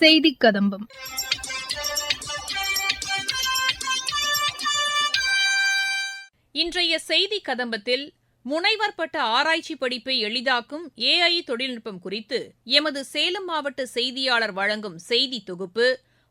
செய்தி கதம்பம். இன்றைய செய்தி கதம்பத்தில் முனைவர் பட்ட ஆராய்ச்சி படிப்பை எளிதாக்கும் ஏஐ தொழில்நுட்பம் குறித்து எமது சேலம் மாவட்ட செய்தியாளர் வழங்கும் செய்தி தொகுப்பு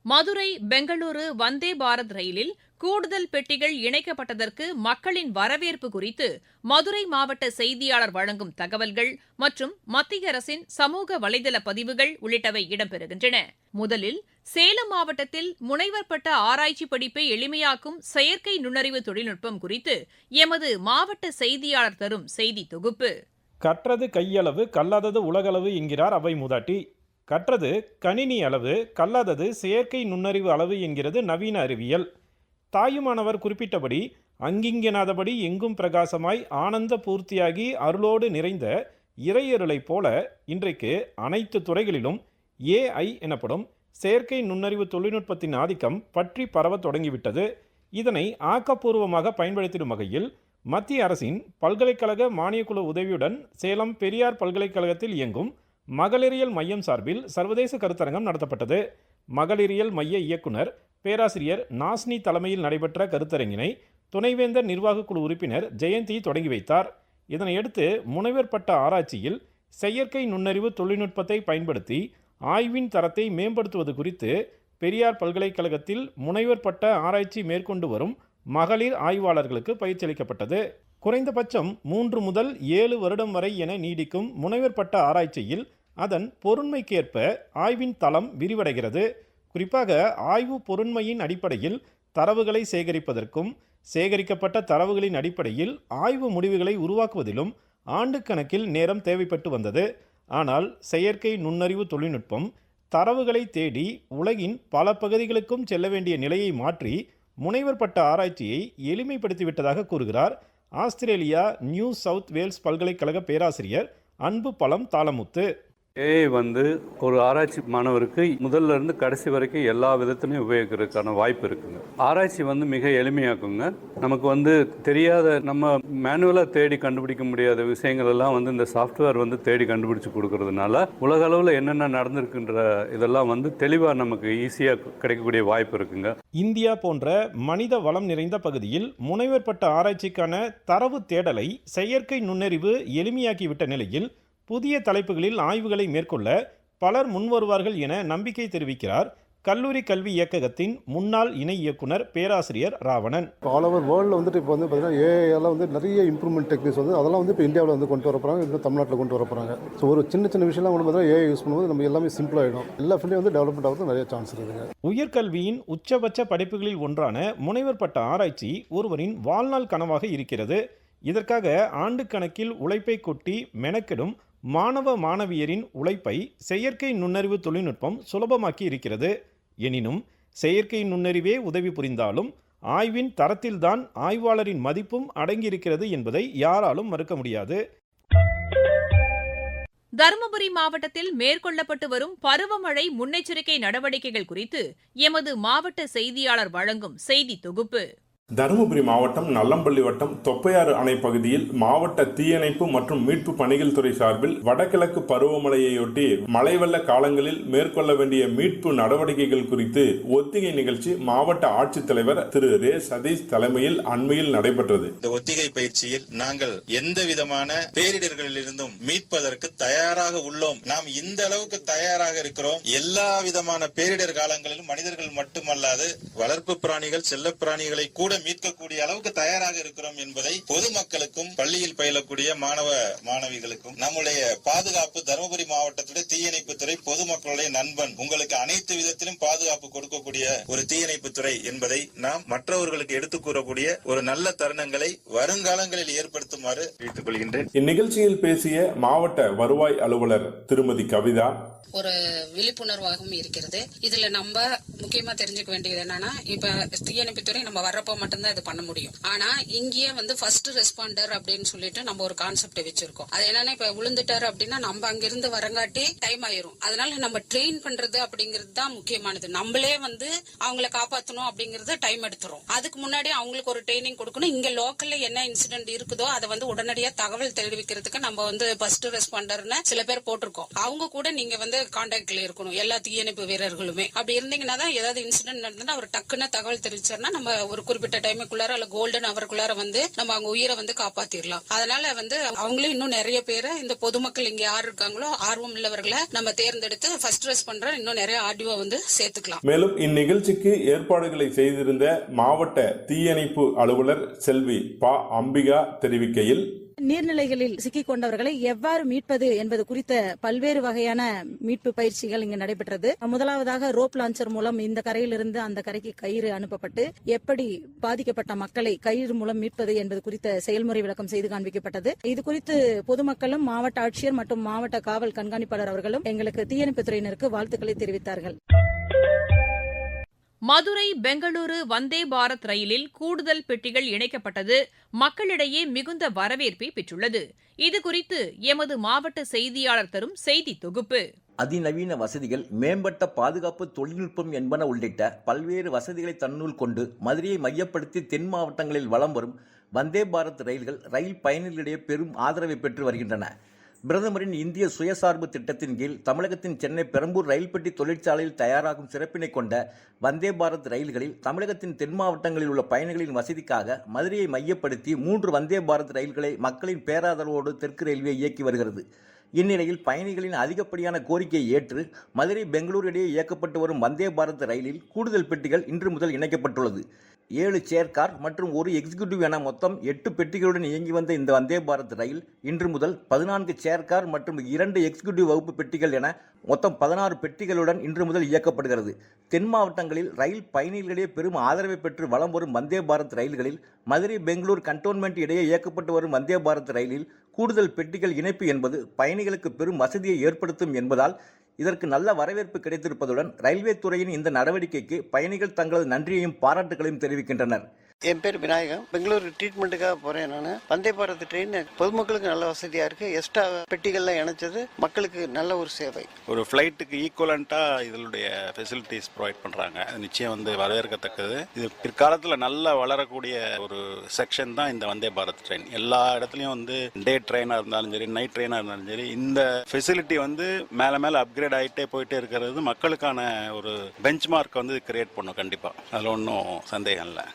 மதுரை பெங்களூரு வந்தே பாரத் ரயிலில் கூடுதல் பெட்டிகள் இணைக்கப்பட்டதற்கு மக்களின் வரவேற்பு குறித்து மதுரை மாவட்ட செய்தியாளர் வழங்கும் தகவல்கள் மற்றும் மத்திய அரசின் சமூக வலைதள பதிவுகள் உள்ளிட்டவை இடம்பெறுகின்றன. முதலில் சேலம் மாவட்டத்தில் முனைவர் பட்ட ஆராய்ச்சி படிப்பை எளிமையாக்கும் செயற்கை நுண்ணறிவு தொழில்நுட்பம் குறித்து எமது மாவட்ட செய்தியாளர் தரும் செய்தி தொகுப்பு. கற்றது கையளவு கல்லாதது உலகளவு என்கிறார் அவை மூதாட்டி. கற்றது கணினி அளவு கல்லாதது செயற்கை நுண்ணறிவு அளவு என்கிறது நவீன அறிவியல். தாயுமானவர் குறிப்பிட்டபடி அங்கிங்கெனாதபடி எங்கும் பிரகாசமாய் ஆனந்த பூர்த்தியாகி அருளோடு நிறைந்த இறையருளைப் போல இன்றைக்கு அனைத்து துறைகளிலும் ஏஐ எனப்படும் செயற்கை நுண்ணறிவு தொழில்நுட்பத்தின் ஆதிக்கம் பற்றி பரவத் தொடங்கிவிட்டது. இதனை ஆக்கப்பூர்வமாக பயன்படுத்திடும் வகையில் மத்திய அரசின் பல்கலைக்கழக மானியக்குழு உதவியுடன் சேலம் பெரியார் பல்கலைக்கழகத்தில் இயங்கும் மகளிரியல் மையம் சார்பில் சர்வதேச கருத்தரங்கம் நடத்தப்பட்டது. மகளிரியல் மைய இயக்குனர் பேராசிரியர் நாஸ்னி தலைமையில் நடைபெற்ற கருத்தரங்கினை துணைவேந்தர் நிர்வாக குழு உறுப்பினர் ஜெயந்தி தொடங்கி வைத்தார். இதனையடுத்து முனைவர் பட்ட ஆராய்ச்சியில் செயற்கை நுண்ணறிவு தொழில்நுட்பத்தை பயன்படுத்தி ஆய்வின் தரத்தை மேம்படுத்துவது குறித்து பெரியார் பல்கலைக்கழகத்தில் முனைவர் பட்ட ஆராய்ச்சி மேற்கொண்டு வரும் மகளிர் ஆய்வாளர்களுக்கு பயிற்சி அளிக்கப்பட்டது குறைந்தபட்சம் மூன்று முதல் ஏழு வருடம் வரை என நீடிக்கும் முனைவர் பட்ட ஆராய்ச்சியில் அதன் பொருண்மைக்கேற்ப ஆய்வின் தளம் விரிவடைகிறது. குறிப்பாக ஆய்வு பொருண்மையின் அடிப்படையில் தரவுகளை சேகரிப்பதற்கும் சேகரிக்கப்பட்ட தரவுகளின் அடிப்படையில் ஆய்வு முடிவுகளை உருவாக்குவதிலும் ஆண்டுக்கணக்கில் நேரம் தேவைப்பட்டு வந்தது. ஆனால் செயற்கை நுண்ணறிவு தொழில்நுட்பம் தரவுகளை தேடி உலகின் பல பகுதிகளுக்கும் செல்ல வேண்டிய நிலையை மாற்றி முனைவர் பட்ட ஆராய்ச்சியை எளிமைப்படுத்திவிட்டதாக கூறுகிறார். ஆஸ்திரேலியா நியூ சவுத் வேல்ஸ் பல்கலைக்கழக பேராசிரியர் அன்பு பழம் தாளமுத்து. ஏஐ வந்து ஒரு ஆராய்ச்சி மாணவருக்கு முதல்ல இருந்து கடைசி வரைக்கும் எல்லா விதத்துலையும் உபயோகிக்கிறதுக்கான வாய்ப்பு இருக்குங்க. ஆராய்ச்சி வந்து மிக எளிமையாக்குங்க. நமக்கு வந்து தெரியாத நம்ம மேனுவலாக தேடி கண்டுபிடிக்க முடியாத விஷயங்கள் எல்லாம் வந்து இந்த சாஃப்ட்வேர் வந்து தேடி கண்டுபிடிச்சு கொடுக்கறதுனால உலக அளவில் என்னென்ன நடந்திருக்குன்ற இதெல்லாம் வந்து தெளிவாக நமக்கு ஈஸியாக கிடைக்கக்கூடிய வாய்ப்பு இருக்குங்க. இந்தியா போன்ற மனித வளம் நிறைந்த பகுதியில் முனைவர் பட்ட ஆராய்ச்சிக்கான தரவு தேடலை செயற்கை நுண்ணறிவு எளிமையாக்கிவிட்ட நிலையில் புதிய தலைப்புகளில் ஆய்வுகளை மேற்கொள்ள பலர் முன்வருவார்கள் என நம்பிக்கை தெரிவிக்கிறார் கல்லூரி கல்வி இயக்ககத்தின் முன்னாள் இணை இயக்குனர் பேராசிரியர் ராவணன். ஆல் ஓவர் வேர்ல்டில் வந்துட்டு இப்போ வந்து பார்த்தீங்கன்னா ஏஐலாம் வந்து நிறைய இம்ப்ரூவ்மெண்ட் டெக்னிக்ஸ் வந்து அதெல்லாம் வந்து இப்போ இந்தியாவில் வந்து கொண்டு வர போகிறாங்க இன்னும் தமிழ்நாட்டில் கொண்டு வர போகிறாங்க ஸோ ஒரு சின்ன சின்ன விஷயம்லாம் வந்து பார்த்தீங்கன்னா ஏஐ யூஸ் பண்ணும்போது நம்ம எல்லாமே சிம்பிள் ஆகிடும் எல்லா ஃபீல்டையும் வந்து டெவலப்மெண்ட் ஆகிறது நிறைய சான்ஸ் இருக்குதுங்க உயர்கல்வியின் உச்சபட்ச படிப்புகளில் ஒன்றான முனைவர் பட்ட ஆராய்ச்சி ஒருவரின் வாழ்நாள் கனவாக இருக்கிறது. இதற்காக ஆண்டு கணக்கில் உழைப்பை கொட்டி மெனக்கெடும் மாணவ மாணவியரின் உழைப்பை செயற்கை நுண்ணறிவு தொழில்நுட்பம் சுலபமாக்கி இருக்கிறது. எனினும் செயற்கை நுண்ணறிவே உதவி புரிந்தாலும் ஆய்வின் தரத்தில்தான் ஆய்வாளரின் மதிப்பும் அடங்கியிருக்கிறது என்பதை யாராலும் மறுக்க முடியாது. தருமபுரி மாவட்டத்தில் மேற்கொள்ளப்பட்டு வரும் பருவமழை முன்னெச்சரிக்கை நடவடிக்கைகள் குறித்து எமது மாவட்ட செய்தியாளர் வழங்கும் செய்தி தொகுப்பு. தருமபுரி மாவட்டம் நல்லம்பள்ளி வட்டம் தொப்பையாறு அணை பகுதியில் மாவட்ட தீயணைப்பு மற்றும் மீட்பு பணிகள் துறை சார்பில் வடகிழக்கு பருவமழையையொட்டி மழை வெள்ள காலங்களில் மேற்கொள்ள வேண்டிய மீட்பு நடவடிக்கைகள் குறித்து ஒத்திகை நிகழ்ச்சி மாவட்ட ஆட்சித்தலைவர் திரு. ரே. சதீஷ் தலைமையில் அண்மையில் நடைபெற்றது. இந்த ஒத்திகை பயிற்சியில் நாங்கள் எந்த விதமான பேரிடர்களில் இருந்தும் மீட்பதற்கு தயாராக உள்ளோம். நாம் இந்த அளவுக்கு தயாராக இருக்கிறோம். எல்லா விதமான பேரிடர் காலங்களிலும் மனிதர்கள் மட்டுமல்லாது வளர்ப்பு பிராணிகள் செல்ல பிராணிகளை கூட மீட்கக்கூடிய அளவுக்கு தயாராக இருக்கிறோம் என்பதை பொதுமக்களுக்கும் பள்ளியில் பயிலக்கூடிய மாணவ மாணவிகளுக்கும் நம்முடைய பாதுகாப்பு தருமபுரி மாவட்டத்துடைய தீயணைப்பு துறை பொதுமக்களுடைய நண்பன் உங்களுக்கு அனைத்து விதத்திலும் பாதுகாப்பு கொடுக்கக்கூடிய ஒரு தீயணைப்பு துறை என்பதை நாம் மற்றவர்களுக்கு எடுத்துக் கூறக்கூடிய ஒரு நல்ல தருணங்களை வருங்காலங்களில் ஏற்படுத்துமாறு கேட்டுக் கொள்கின்றேன். இந்நிகழ்ச்சியில் பேசிய மாவட்ட வருவாய் அலுவலர் திருமதி கவிதா ஒரு விழிப்புணர்வாகவும் இருக்கிறது. இதுல நம்ம முக்கியமா தெரிஞ்சுக்க வேண்டியது என்னன்னா இப்ப தீயணைப்புத்துறை நம்ம வர்றப்போ மட்டும் மட்டும்தான் இது பண்ண முடியும். ஆனா இங்கேயே வந்து ஃபர்ஸ்ட் ரெஸ்பாண்டர் அப்படின்னு சொல்லிட்டு நம்ம ஒரு கான்செப்ட் வச்சிருக்கோம். அது என்னன்னா இப்ப விழுந்துட்டாரு அப்படின்னா நம்ம அங்கிருந்து வரங்காட்டி டைம் ஆயிரும். அதனால நம்ம ட்ரெயின் பண்றது அப்படிங்கிறது தான் முக்கியமானது. நம்மளே வந்து அவங்கள காப்பாத்தணும் அப்படிங்கறது டைம் எடுத்துரும் அதுக்கு முன்னாடி அவங்களுக்கு ஒரு ட்ரைனிங் கொடுக்கணும். இங்க லோக்கல்ல என்ன இன்சிடென்ட் இருக்குதோ அதை வந்து உடனடியா தகவல் தெரிவிக்கிறதுக்கு நம்ம வந்து ஃபர்ஸ்ட் ரெஸ்பாண்டர்னு சில பேர் போட்டிருக்கோம். அவங்க கூட நீங்க வந்து கான்டாக்ட்ல இருக்கணும். எல்லா தீயணைப்பு வீரர்களுமே. அப்படி இருந்தீங்கன்னா தான் ஏதாவது இன்சிடென்ட் நடந்தா அவர் டக்குன்னு தகவல் தெரிவிச்சாருன்னா நம்ம ஒரு குறிப்பிட்ட டைமுக்குள்ளார அல்ல கோல்டன் அவருக்குள்ளார வந்து நம்ம அவங்க உயிரை வந்து காப்பாத்திரலாம். அதனால வந்து அவங்களும் இன்னும் நிறைய பேரை இந்த பொதுமக்கள் இங்க யார் இருக்காங்களோ ஆர்வம் உள்ளவர்களை நம்ம தேர்ந்தெடுத்து ஃபர்ஸ்ட் ரெஸ் பண்ற இன்னும் நிறைய ஆடியோ வந்து சேர்த்துக்கலாம். மேலும் இந்நிகழ்ச்சிக்கு ஏற்பாடுகளை செய்திருந்த மாவட்ட தீயணைப்பு அலுவலர் செல்வி பா அம்பிகா தெரிவிக்கையில் நீர்நிலைகளில் சிக்கிக் கொண்டவர்களை எவ்வாறு மீட்பது என்பது குறித்த பல்வேறு வகையான மீட்பு பயிற்சிகள் இங்கு நடைபெற்றது. முதலாவதாக ரோப் லான்ச்சர் மூலம் இந்த கரையிலிருந்து அந்த கரைக்கு கயிறு அனுப்பப்பட்டு எப்படி பாதிக்கப்பட்ட மக்களை கயிறு மூலம் மீட்பது என்பது குறித்த செயல்முறை விளக்கம் செய்து காண்பிக்கப்பட்டது. இது குறித்து பொதுமக்களும் மாவட்ட ஆட்சியர் மற்றும் மாவட்ட காவல் கண்காணிப்பாளர் அவர்களும் எங்களுக்கு தீயணைப்புத்துறையினருக்கு வாழ்த்துக்களை தெரிவித்தார்கள். மதுரை பெங்களூரு வந்தே பாரத் ரயிலில் கூடுதல் பெட்டிகள் இணைக்கப்பட்டது மக்களிடையே மிகுந்த வரவேற்பை பெற்றுள்ளது. இதுகுறித்து எமது மாவட்ட செய்தியாளர் தரும் செய்தி தொகுப்பு. அதிநவீன வசதிகள் மேம்பட்ட பாதுகாப்பு தொழில்நுட்பம் என்பன உள்ளிட்ட பல்வேறு வசதிகளை தன்னுள் கொண்டு மதுரையை மையப்படுத்தி தென் மாவட்டங்களில் வலம் வரும் வந்தே பாரத் ரயில்கள் ரயில் பயணிகளிடையே பெரும் ஆதரவை பெற்று வருகின்றன. பிரதமரின் இந்திய சுயசார்பு திட்டத்தின் கீழ் தமிழகத்தின் சென்னை பெரம்பூர் ரயில் பெட்டி தொழிற்சாலையில் தயாராகும் சிறப்பினை கொண்ட வந்தே பாரத் ரயில்களில் தமிழகத்தின் தென் மாவட்டங்களில் உள்ள பயணிகளின் வசதிக்காக மதுரையை மையப்படுத்தி மூன்று வந்தே பாரத் ரயில்களை மக்களின் பேராதரவோடு தெற்கு ரயில்வே இயக்கி வருகிறது. இந்நிலையில் பயணிகளின் அதிகப்படியான கோரிக்கையை ஏற்று மதுரை பெங்களூரு இடையே இயக்கப்பட்டு வரும் வந்தே பாரத் ரயிலில் கூடுதல் பெட்டிகள் இன்று முதல் இணைக்கப்பட்டுள்ளது. ஏழு சேர்கார் மற்றும் ஒரு எக்ஸிகியூட்டிவ் என மொத்தம் எட்டு பெட்டிகளுடன் இயங்கி வந்த இந்த வந்தே பாரத் ரயில் இன்று முதல் பதினான்கு சேர்கார் மற்றும் இரண்டு எக்ஸிகியூட்டிவ் வகுப்பு பெட்டிகள் என மொத்தம் பதினாறு பெட்டிகளுடன் இன்று முதல் இயக்கப்படுகிறது. தென் மாவட்டங்களில் ரயில் பயணிகளிடையே பெரும் ஆதரவை பெற்று வலம் வரும் வந்தே பாரத் ரயில்களில் மதுரை பெங்களூர் கண்டோன்மெண்ட் இடையே இயக்கப்பட்டு வரும் வந்தே பாரத் ரயிலில் கூடுதல் பெட்டிகள் இணைப்பு என்பது பயணிகளுக்கு பெரும் வசதியை ஏற்படுத்தும் என்பதால் இதற்கு நல்ல வரவேற்பு கிடைத்திருப்பதுடன் ரயில்வே துறையின் இந்த நடவடிக்கைக்கு பயணிகள் தங்களது நன்றியையும் பாராட்டுகளையும் தெரிவிக்கின்றனர். என் பேர் விநாயகம். பெங்களூர் ட்ரீட்மெண்ட்டுக்காக போறேன் நான். வந்தே பாரத் ட்ரெயின் பொதுமக்களுக்கு நல்ல வசதியா இருக்கு. எக்ஸ்ட்ரா பெட்டிகள்லாம் இணைச்சது. மக்களுக்கு நல்ல ஒரு சேவை. ஒரு ஃப்ளைட்டுக்கு ஈக்குவலண்ட்டாக இதனுடைய ஃபெசிலிட்டிஸ் ப்ரொவைட் பண்ணுறாங்க அது நிச்சயம் வந்து வரவேற்கத்தக்கது. இது பிற்காலத்தில் நல்லா வளரக்கூடிய ஒரு செக்ஷன் தான் இந்த வந்தே பாரத் ட்ரெயின் எல்லா இடத்துலையும் வந்து டே ட்ரெயினாக இருந்தாலும் சரி நைட் ட்ரெயினாக இருந்தாலும் சரி இந்த ஃபெசிலிட்டி வந்து மேலே மேலே அப்கிரேட் ஆகிட்டே போயிட்டே இருக்கிறது. மக்களுக்கான ஒரு பெஞ்ச் மார்க் வந்து கிரியேட் பண்ணும் கண்டிப்பாக அதில் ஒன்றும் சந்தேகம் இல்லை.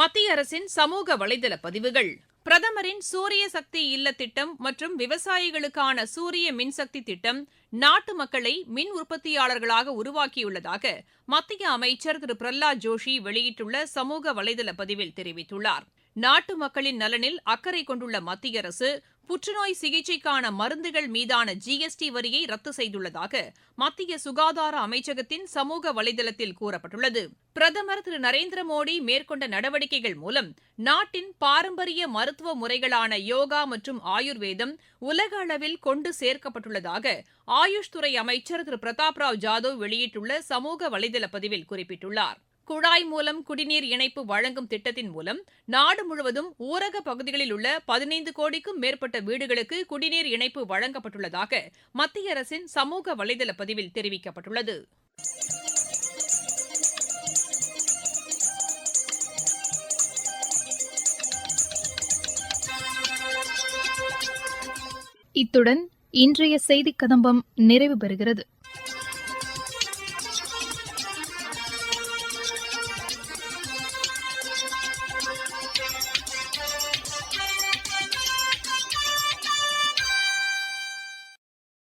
மத்திய அரசின் சமூக வலைதள பதிவுகள். பிரதமரின் சூரிய சக்தி இல்ல திட்டம் மற்றும் விவசாயிகளுக்கான சூரிய மின்சக்தி திட்டம் நாட்டு மக்களை மின் உற்பத்தியாளர்களாக உருவாக்கியுள்ளதாக மத்திய அமைச்சர் திரு பிரஹ்லாத் ஜோஷி வெளியிட்டுள்ள சமூக வலைதள பதிவில் தெரிவித்துள்ளார். நாட்டு மக்களின் நலனில் அக்கறை கொண்டுள்ள மத்திய அரசு புற்றுநோய் சிகிச்சைக்கான மருந்துகள் மீதான ஜிஎஸ்டி வரியை ரத்து செய்துள்ளதாக மத்திய சுகாதார அமைச்சகத்தின் சமூக வலைதளத்தில் கூறப்பட்டுள்ளது. பிரதமர் திரு நரேந்திர மோடி மேற்கொண்ட நடவடிக்கைகள் மூலம் நாட்டின் பாரம்பரிய மருத்துவ முறைகளான யோகா மற்றும் ஆயுர்வேதம் உலக அளவில் கொண்டு சேர்க்கப்பட்டுள்ளதாக ஆயுஷ் துறை அமைச்சர் திரு பிரதாப் ராவ் ஜாதவ் வெளியிட்டுள்ள சமூக வலைதள பதிவில் குறிப்பிட்டுள்ளார். குழாய் மூலம் குடிநீர் இணைப்பு வழங்கும் திட்டத்தின் மூலம் நாடு முழுவதும் ஊரக பகுதிகளில் உள்ள பதினைந்து கோடிக்கும் மேற்பட்ட வீடுகளுக்கு குடிநீர் இணைப்பு வழங்கப்பட்டுள்ளதாக மத்திய அரசின் சமூக வலைதள பதிவில் தெரிவிக்கப்பட்டுள்ளது. இத்துடன் இன்றைய செய்தி கதம்பம் நிறைவு பெறுகிறது.